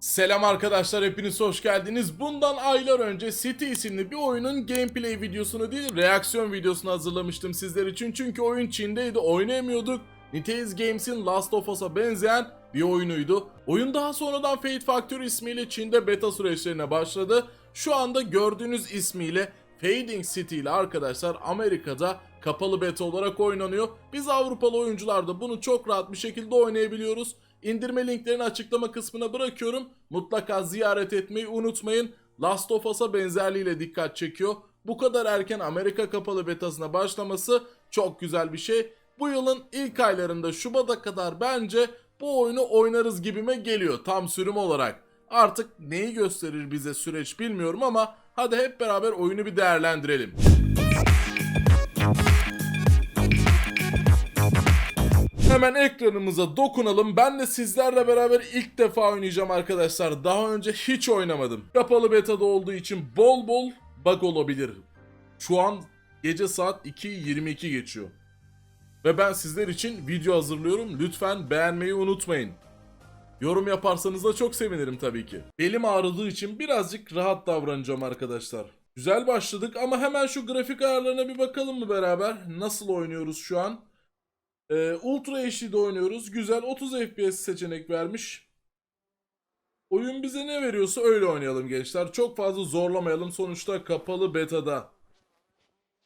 Selam arkadaşlar hepiniz hoş geldiniz. Bundan aylar önce City isimli bir oyunun gameplay videosunu değil reaksiyon videosunu hazırlamıştım sizler için. Çünkü oyun Çin'deydi oynayamıyorduk. Niteiz Games'in Last of Us'a benzeyen bir oyunuydu. Oyun daha sonradan Fate Factory ismiyle Çin'de beta süreçlerine başladı. Şu anda gördüğünüz ismiyle Fading City ile arkadaşlar Amerika'da kapalı beta olarak oynanıyor. Biz Avrupalı oyuncular da bunu çok rahat bir şekilde oynayabiliyoruz. İndirme linklerini açıklama kısmına bırakıyorum. Mutlaka ziyaret etmeyi unutmayın. Last of Us'a benzerliğiyle dikkat çekiyor. Bu kadar erken Amerika kapalı betasına başlaması çok güzel bir şey. Bu yılın ilk aylarında Şubat'a kadar bence bu oyunu oynarız gibime geliyor tam sürüm olarak. Artık neyi gösterir bize süreç bilmiyorum ama hadi hep beraber oyunu bir değerlendirelim. Hemen ekranımıza dokunalım. Ben de sizlerle beraber ilk defa oynayacağım arkadaşlar. Daha önce hiç oynamadım. Kapalı beta'da olduğu için bol bol bug olabilir. Şu an gece saat 2.22 geçiyor. Ve ben sizler için video hazırlıyorum. Lütfen beğenmeyi unutmayın. Yorum yaparsanız da çok sevinirim tabii ki. Belim ağrıdığı için birazcık rahat davranacağım arkadaşlar. Güzel başladık ama hemen şu grafik ayarlarına bir bakalım mı beraber? Nasıl oynuyoruz şu an? Ee, Ultra HD'de oynuyoruz. Güzel 30 FPS seçenek vermiş. Oyun bize ne veriyorsa öyle oynayalım gençler. Çok fazla zorlamayalım. Sonuçta kapalı betada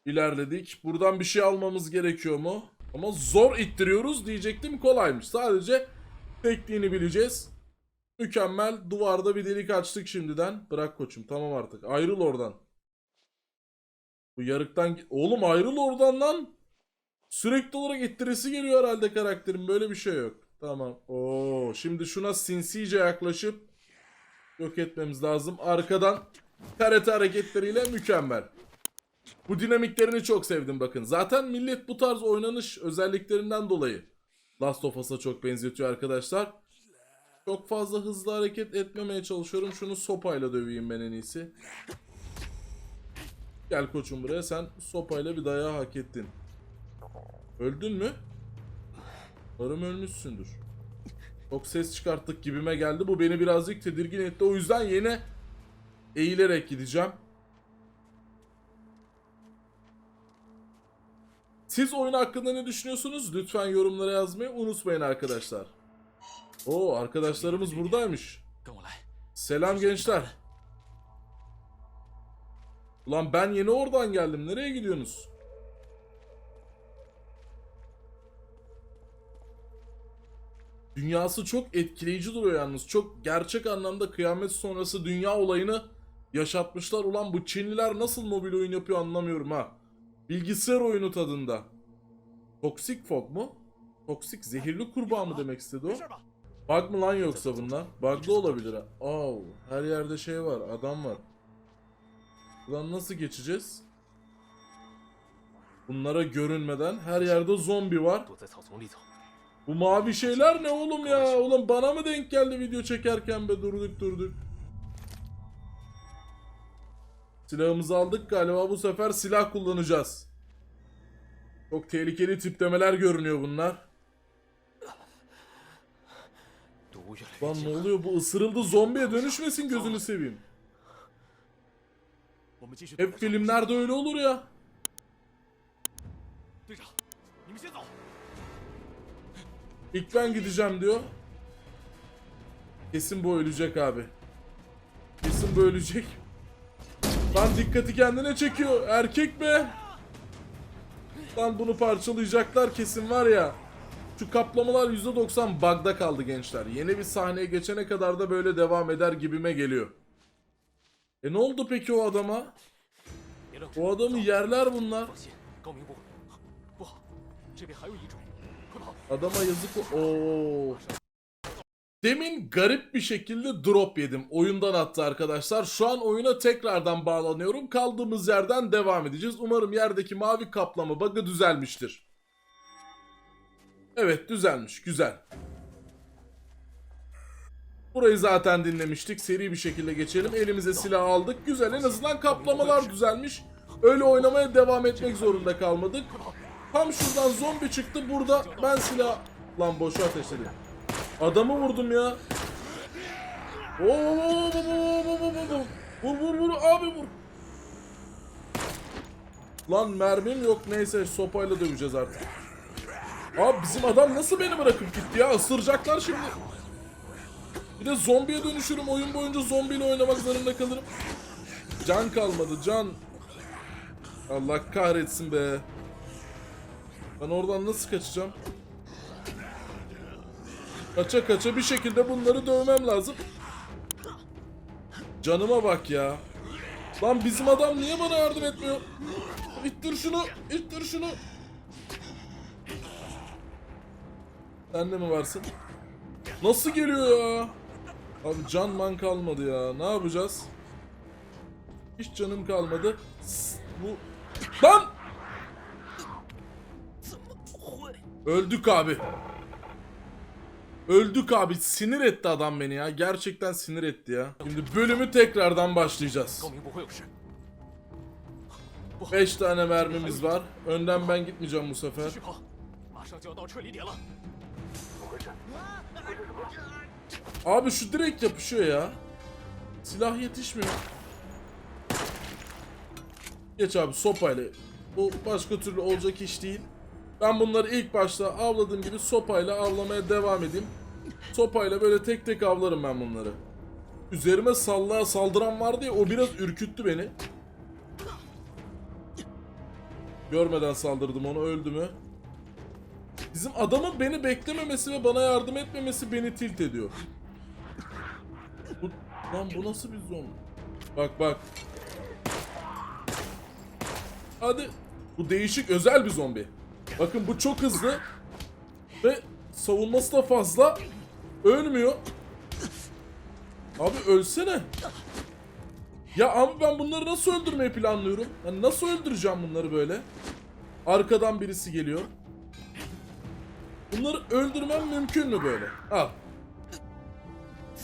ilerledik. Buradan bir şey almamız gerekiyor mu? Ama zor ittiriyoruz diyecektim kolaymış. Sadece tekniğini bileceğiz. Mükemmel. Duvarda bir delik açtık şimdiden. Bırak koçum tamam artık. Ayrıl oradan. Bu yarıktan... Oğlum ayrıl oradan lan. Sürekli olarak ittirisi geliyor herhalde karakterin. Böyle bir şey yok. Tamam. Oo, şimdi şuna sinsice yaklaşıp yok etmemiz lazım. Arkadan karate hareketleriyle mükemmel. Bu dinamiklerini çok sevdim bakın. Zaten millet bu tarz oynanış özelliklerinden dolayı Last of Us'a çok benzetiyor arkadaşlar. Çok fazla hızlı hareket etmemeye çalışıyorum. Şunu sopayla döveyim ben en iyisi. Gel koçum buraya. Sen sopayla bir dayağı hak ettin. Öldün mü? Umarım ölmüşsündür. Çok ses çıkarttık gibime geldi. Bu beni birazcık tedirgin etti. O yüzden yine eğilerek gideceğim. Siz oyun hakkında ne düşünüyorsunuz? Lütfen yorumlara yazmayı unutmayın arkadaşlar. Oo arkadaşlarımız buradaymış. Selam gençler. Ulan ben yeni oradan geldim. Nereye gidiyorsunuz? Dünyası çok etkileyici duruyor yalnız. Çok gerçek anlamda kıyamet sonrası dünya olayını yaşatmışlar. Ulan bu Çinliler nasıl mobil oyun yapıyor anlamıyorum ha. Bilgisayar oyunu tadında. Toksik fog mu? Toksik zehirli kurbağa mı demek istedi o? Bug mı lan yoksa bunlar? Bug'da olabilir ha. Oh, her yerde şey var, adam var. Ulan nasıl geçeceğiz? Bunlara görünmeden her yerde zombi var. Bu mavi şeyler ne oğlum ya? Oğlum bana mı denk geldi video çekerken be durduk durduk. Silahımızı aldık galiba bu sefer silah kullanacağız. Çok tehlikeli tiplemeler görünüyor bunlar. Lan ne oluyor bu ısırıldı zombiye dönüşmesin gözünü seveyim. Hep filmlerde öyle olur ya. İlk ben gideceğim diyor. Kesin bu ölecek abi. Kesin bu ölecek. Lan dikkati kendine çekiyor. Erkek mi? Lan bunu parçalayacaklar kesin var ya. Şu kaplamalar %90 bug'da kaldı gençler. Yeni bir sahneye geçene kadar da böyle devam eder gibime geliyor. E ne oldu peki o adama? O adamı yerler bunlar. Adama yazık. Oo. Demin garip bir şekilde drop yedim. Oyundan attı arkadaşlar. Şu an oyuna tekrardan bağlanıyorum. Kaldığımız yerden devam edeceğiz. Umarım yerdeki mavi kaplama bug'ı düzelmiştir. Evet düzelmiş. Güzel. Burayı zaten dinlemiştik. Seri bir şekilde geçelim. Elimize silah aldık. Güzel. En azından kaplamalar düzelmiş. Öyle oynamaya devam etmek zorunda kalmadık. Tam şuradan zombi çıktı. Burada ben silah... Lan boşa ateşledim. Adamı vurdum ya. Oo. Vur vur vur abi vur. Lan mermim yok neyse sopayla döveceğiz artık. Abi bizim adam nasıl beni bırakıp gitti ya? Isıracaklar şimdi. Bir de zombiye dönüşürüm. Oyun boyunca zombiyle oynamak zorunda kalırım. Can kalmadı can. Allah kahretsin be. Ben oradan nasıl kaçacağım? Kaça kaça bir şekilde bunları dövmem lazım. Canıma bak ya. Lan bizim adam niye bana yardım etmiyor? İttir şunu, ittir şunu. Sen de mi varsın? Nasıl geliyor ya? Abi can man kalmadı ya. Ne yapacağız? Hiç canım kalmadı. Bu... Lan! Öldük abi. Öldük abi. Sinir etti adam beni ya. Gerçekten sinir etti ya. Şimdi bölümü tekrardan başlayacağız. 5 tane mermimiz var. Önden ben gitmeyeceğim bu sefer. Abi şu direkt yapışıyor ya. Silah yetişmiyor. Geç abi sopayla. Bu başka türlü olacak iş değil. Ben bunları ilk başta avladığım gibi sopayla avlamaya devam edeyim. Sopayla böyle tek tek avlarım ben bunları. Üzerime sallaya saldıran vardı ya o biraz ürküttü beni. Görmeden saldırdım onu öldü mü? Bizim adamın beni beklememesi ve bana yardım etmemesi beni tilt ediyor. Bu, lan bu nasıl bir zombi? Bak bak. Hadi. Bu değişik özel bir zombi. Bakın bu çok hızlı. Ve savunması da fazla. Ölmüyor. Abi ölsene. Ya abi ben bunları nasıl öldürmeyi planlıyorum? Yani nasıl öldüreceğim bunları böyle? Arkadan birisi geliyor. Bunları öldürmem mümkün mü böyle? Al.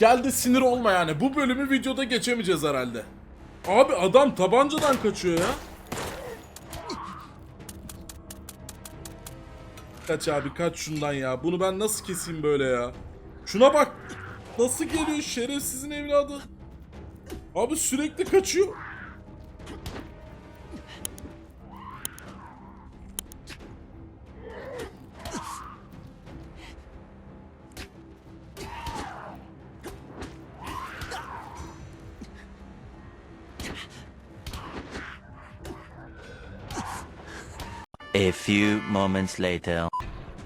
Geldi sinir olma yani. Bu bölümü videoda geçemeyeceğiz herhalde. Abi adam tabancadan kaçıyor ya. Kaç abi kaç şundan ya. Bunu ben nasıl keseyim böyle ya? Şuna bak. Nasıl geliyor şerefsizin evladı. Abi sürekli kaçıyor. A few moments later.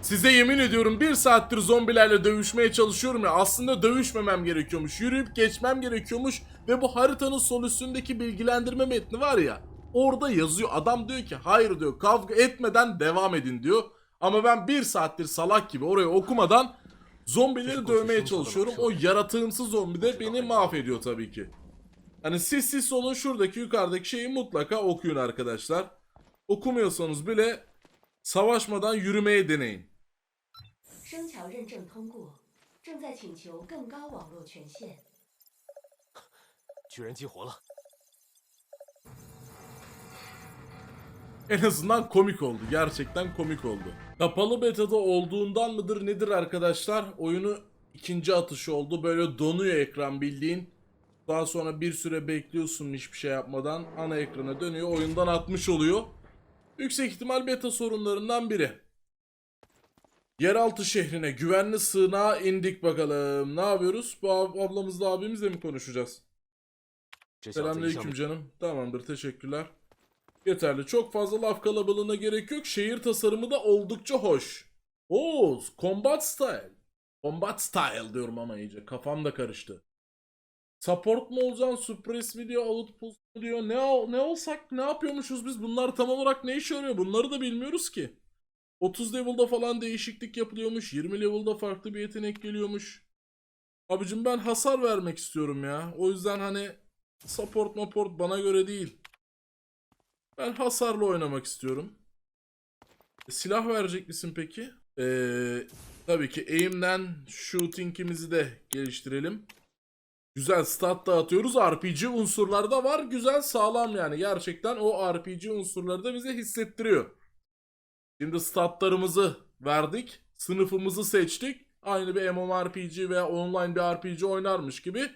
Size yemin ediyorum bir saattir zombilerle dövüşmeye çalışıyorum ya aslında dövüşmemem gerekiyormuş. Yürüyüp geçmem gerekiyormuş ve bu haritanın sol üstündeki bilgilendirme metni var ya orada yazıyor. Adam diyor ki hayır diyor kavga etmeden devam edin diyor. Ama ben bir saattir salak gibi orayı okumadan zombileri dövmeye çalışıyorum. O yaratığımsı zombi de beni mahvediyor tabii ki. Hani siz siz olun şuradaki yukarıdaki şeyi mutlaka okuyun arkadaşlar. Okumuyorsanız bile savaşmadan yürümeye deneyin. En azından komik oldu. Gerçekten komik oldu. Kapalı betada olduğundan mıdır nedir arkadaşlar? Oyunu ikinci atışı oldu. Böyle donuyor ekran bildiğin. Daha sonra bir süre bekliyorsun hiçbir şey yapmadan. Ana ekrana dönüyor. Oyundan atmış oluyor. Yüksek ihtimal beta sorunlarından biri. Yeraltı şehrine güvenli sığınağa indik bakalım. Ne yapıyoruz? Bu ablamızla abimizle mi konuşacağız? Selamünaleyküm canım. Tamamdır teşekkürler. Yeterli. Çok fazla laf kalabalığına gerek yok. Şehir tasarımı da oldukça hoş. Oo, combat style. Combat style diyorum ama iyice. Kafam da karıştı. Support mu olacaksın? Suppress mi diyor? Outpost diyor. Ne, ol- ne olsak ne yapıyormuşuz biz? Bunlar tam olarak ne işe yarıyor? Bunları da bilmiyoruz ki. 30 level'da falan değişiklik yapılıyormuş. 20 level'da farklı bir yetenek geliyormuş. Abicim ben hasar vermek istiyorum ya. O yüzden hani support maport bana göre değil. Ben hasarlı oynamak istiyorum. E, silah verecek misin peki? Ee, tabii ki aim'den shooting'imizi de geliştirelim. Güzel stat dağıtıyoruz. RPG unsurlar da var. Güzel sağlam yani. Gerçekten o RPG unsurları da bize hissettiriyor. Şimdi statlarımızı verdik. Sınıfımızı seçtik. Aynı bir MMORPG veya online bir RPG oynarmış gibi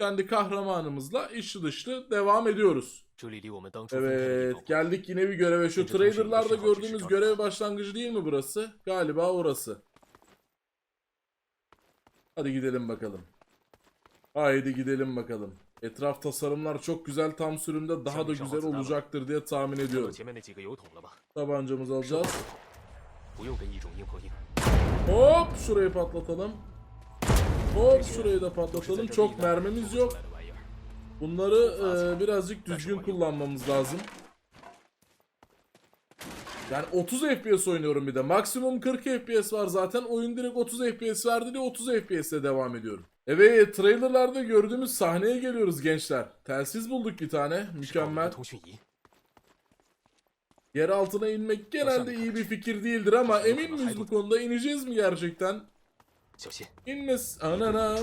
kendi kahramanımızla işi dışlı devam ediyoruz. Evet geldik yine bir göreve. Şu trailerlarda gördüğümüz görev başlangıcı değil mi burası? Galiba orası. Hadi gidelim bakalım. Haydi gidelim bakalım. Etraf tasarımlar çok güzel tam sürümde daha da güzel olacaktır diye tahmin ediyorum. Tabancamızı alacağız. Hop şurayı patlatalım. Hop şurayı da patlatalım. Çok mermimiz yok. Bunları e, birazcık düzgün kullanmamız lazım. Yani 30 FPS oynuyorum bir de. Maksimum 40 FPS var zaten. Oyun direkt 30 FPS verdi diye 30 FPS'le devam ediyorum. Evet trailerlarda gördüğümüz sahneye geliyoruz gençler. Telsiz bulduk bir tane. Mükemmel. Yer altına inmek genelde iyi bir fikir değildir ama emin miyiz bu konuda ineceğiz mi gerçekten? İnmez. Anana.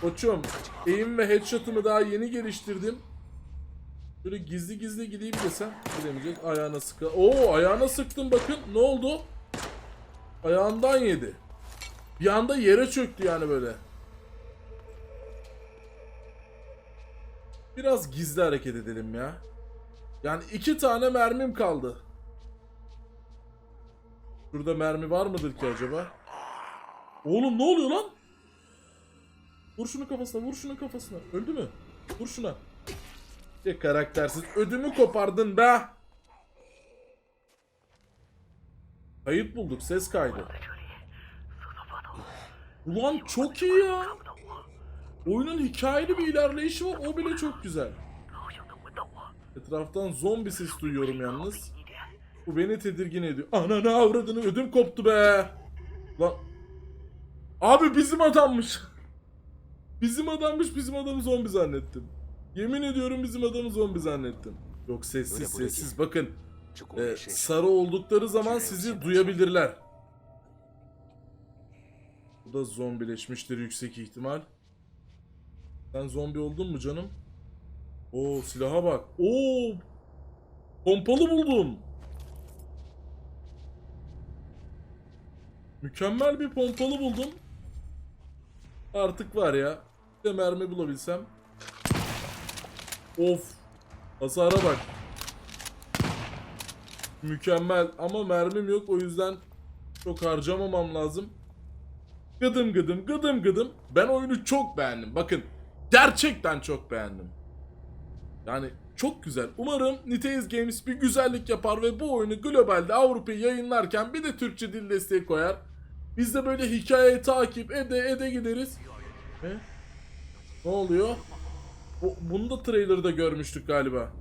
Koçum eğim ve headshot'ımı daha yeni geliştirdim. Böyle gizli gizli gideyim desem gidemeyecek. Ayağına sıkı. Oo ayağına sıktım bakın. Ne oldu? Ayağından yedi. Bir anda yere çöktü yani böyle. Biraz gizli hareket edelim ya. Yani iki tane mermim kaldı. Şurada mermi var mıdır ki acaba? Oğlum ne oluyor lan? Vur şunu kafasına, vur şunun kafasına. Öldü mü? Vur şuna. Ya karaktersiz. Ödümü kopardın be. Kayıt bulduk, ses kaydı. Ulan çok iyi ya. Oyunun hikayeli bir ilerleyişi var. O bile çok güzel. Etraftan zombi ses duyuyorum yalnız. Bu beni tedirgin ediyor. Ananı avradını ödüm koptu be. Lan. Abi bizim adammış. bizim adammış bizim adamı zombi zannettim. Yemin ediyorum bizim adamı zombi zannettim. Yok sessiz sessiz bakın. Ee, sarı oldukları zaman sizi duyabilirler. Bu da zombileşmiştir yüksek ihtimal. Sen zombi oldun mu canım? Oo silaha bak. Oo pompalı buldum. Mükemmel bir pompalı buldum. Artık var ya. Bir de mermi bulabilsem. Of. Hasara bak. Mükemmel ama mermim yok o yüzden çok harcamamam lazım. Gıdım gıdım gıdım gıdım. Ben oyunu çok beğendim. Bakın gerçekten çok beğendim. Yani çok güzel. Umarım Niteyiz Games bir güzellik yapar ve bu oyunu globalde Avrupa'yı yayınlarken bir de Türkçe dil desteği koyar. Biz de böyle hikayeyi takip ede ede gideriz. Ne? Ne oluyor? Bu, bunu da trailer'da görmüştük galiba.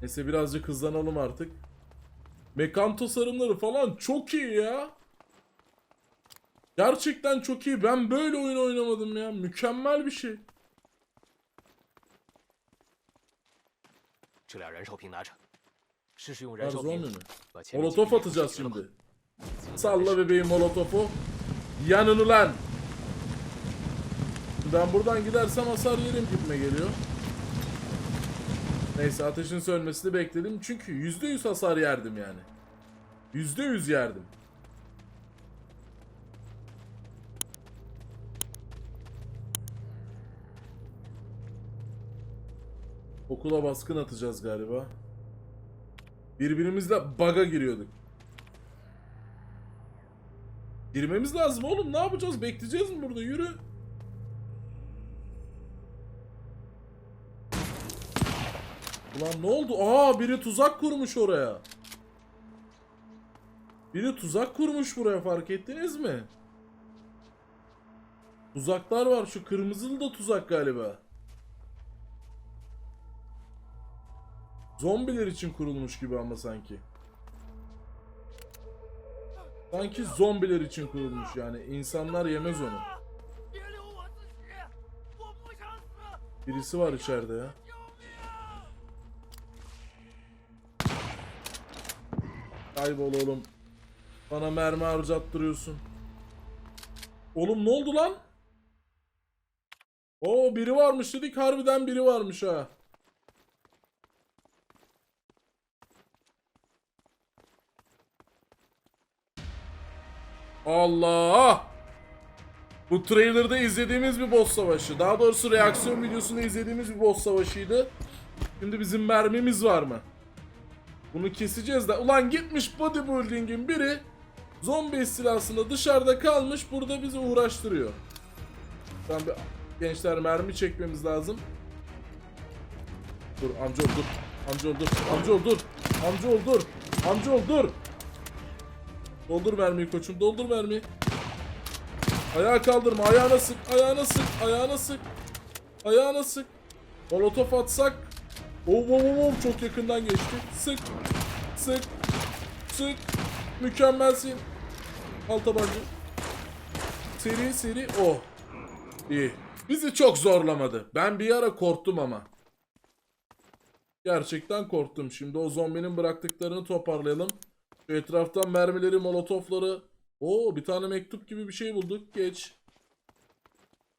Neyse birazcık hızlanalım artık. Mekan tasarımları falan çok iyi ya. Gerçekten çok iyi. Ben böyle oyun oynamadım ya. Mükemmel bir şey. 这俩燃烧瓶拿着，试试用 Var 燃烧 zombi 瓶 mi? 把前面几 Molotof 个 atacağız 解决了吧 şimdi. Salla bebeğim molotofu. Yanın ulan. Ben buradan gidersem hasar yerim gitme geliyor. Neyse ateşin sönmesini bekledim çünkü %100 hasar yerdim yani. %100 yerdim. Okula baskın atacağız galiba. Birbirimizle baga giriyorduk. Girmemiz lazım oğlum. Ne yapacağız? Bekleyeceğiz mi burada? Yürü. Ulan ne oldu? Aa biri tuzak kurmuş oraya. Biri tuzak kurmuş buraya fark ettiniz mi? Tuzaklar var. Şu kırmızılı da tuzak galiba. Zombiler için kurulmuş gibi ama sanki. Sanki zombiler için kurulmuş yani. İnsanlar yemez onu. Birisi var içeride ya. Kaybol oğlum. Bana mermi harcattırıyorsun. Oğlum ne oldu lan? Oo biri varmış dedik harbiden biri varmış ha. Allah! Bu trailer'da izlediğimiz bir boss savaşı. Daha doğrusu reaksiyon videosunda izlediğimiz bir boss savaşıydı. Şimdi bizim mermimiz var mı? Bunu keseceğiz de. Ulan gitmiş bodybuilding'in biri zombi istilasında dışarıda kalmış burada bizi uğraştırıyor. Şu bir gençler mermi çekmemiz lazım. Dur amcaoğlu dur. Amcaoğlu dur. Amcaoğlu dur. Amcaoğlu dur. Amcaoğlu dur. Doldur mermiyi koçum doldur mermiyi. Ayağa kaldırma ayağına sık ayağına sık ayağına sık. Ayağına sık. Molotof atsak. Oh, oh, oh, çok yakından geçti. Sık. Sık. Sık. Mükemmelsin. Al tabanca. Seri seri. Oh. İyi. Bizi çok zorlamadı. Ben bir ara korktum ama. Gerçekten korktum. Şimdi o zombinin bıraktıklarını toparlayalım. Etraftan mermileri, molotofları. Oo bir tane mektup gibi bir şey bulduk. Geç.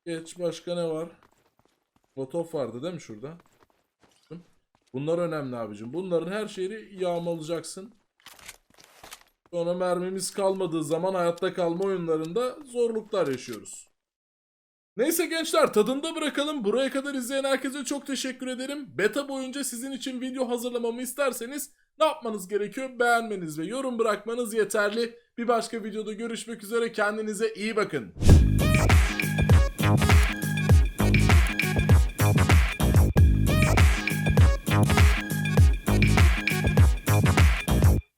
Geç. Başka ne var? Molotof vardı değil mi şurada? Bunlar önemli abicim. Bunların her şeyini yağmalayacaksın. Sonra mermimiz kalmadığı zaman hayatta kalma oyunlarında zorluklar yaşıyoruz. Neyse gençler tadında bırakalım. Buraya kadar izleyen herkese çok teşekkür ederim. Beta boyunca sizin için video hazırlamamı isterseniz ne yapmanız gerekiyor? Beğenmeniz ve yorum bırakmanız yeterli. Bir başka videoda görüşmek üzere. Kendinize iyi bakın.